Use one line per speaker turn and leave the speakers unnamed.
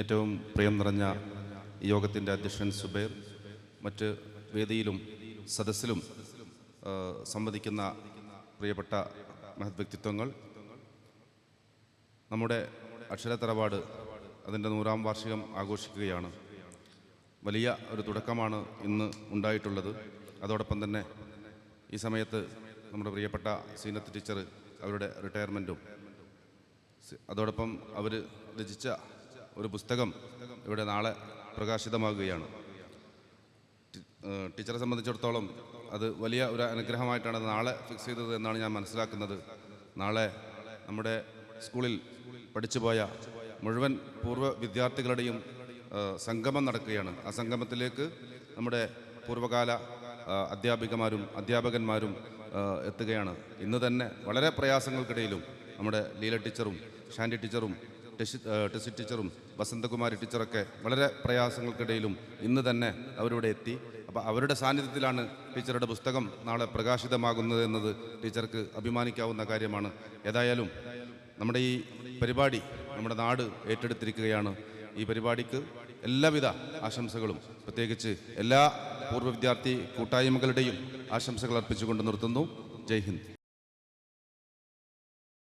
ഏറ്റവും പ്രിയം നിറഞ്ഞ യോഗത്തിന്റെ അധ്യക്ഷൻ സുബൈർ മറ്റ് വേദിയിലും സദസ്സിലും സംവദിക്കുന്ന പ്രിയപ്പെട്ട മഹത് വ്യക്തിത്വങ്ങൾ. നമ്മുടെ അക്ഷരത്തറവാട് അതിന്റെ നൂറാം വാർഷികം ആഘോഷിക്കുകയാണ്. വലിയ ഒരു തുടക്കമാണ് ഇന്ന് ഉണ്ടായിട്ടുള്ളത്. അതോടൊപ്പം തന്നെ ഈ സമയത്ത് നമ്മുടെ പ്രിയപ്പെട്ട സീനത്ത് ടീച്ചർ അവരുടെ റിട്ടയർമെന്റും അതോടൊപ്പം അവർ രചിച്ച ഒരു പുസ്തകം ഇവിടെ നാളെ പ്രകാശിതമാകുകയാണ്. ടീച്ചറെ സംബന്ധിച്ചിടത്തോളം അത് വലിയ ഒരു അനുഗ്രഹമായിട്ടാണ് നാളെ ഫിക്സ് ചെയ്തത് എന്നാണ് ഞാൻ മനസ്സിലാക്കുന്നത്. നാളെ നമ്മുടെ സ്കൂളിൽ പഠിച്ചുപോയ മുഴുവൻ പൂർവ വിദ്യാർത്ഥികളുടെയും സംഗമം നടക്കുകയാണ്. ആ സംഗമത്തിലേക്ക് നമ്മുടെ പൂർവകാല അധ്യാപികമാരും അധ്യാപകന്മാരും എത്തുകയാണ്. ഇന്ന് തന്നെ വളരെ പ്രയാസങ്ങൾക്കിടയിലും നമ്മുടെ ലീല ടീച്ചറും ഷാൻഡി ടീച്ചറും ടെസി ആ, ടെസി ടീച്ചറും വസന്തകുമാരി ടീച്ചറൊക്കെ വളരെ പ്രയാസങ്ങൾക്കിടയിലും ഇന്ന് തന്നെ അവരിവിടെ എത്തി. അപ്പോൾ അവരുടെ സാന്നിധ്യത്തിലാണ് ടീച്ചറുടെ പുസ്തകം നാളെ പ്രകാശിതമാകുന്നത് എന്നത് ടീച്ചർക്ക് അഭിമാനിക്കാവുന്ന കാര്യമാണ്. ഏതായാലും നമ്മുടെ ഈ പരിപാടി നമ്മുടെ നാട് ഏറ്റെടുത്തിരിക്കുകയാണ്. ഈ പരിപാടിക്ക് എല്ലാവിധ ആശംസകളും പ്രത്യേകിച്ച് എല്ലാ പൂർവ വിദ്യാർത്ഥി കൂട്ടായ്മകളുടെയും ആശംസകൾ അർപ്പിച്ചുകൊണ്ട് നിർത്തുന്നു. ജയ് ഹിന്ദ്.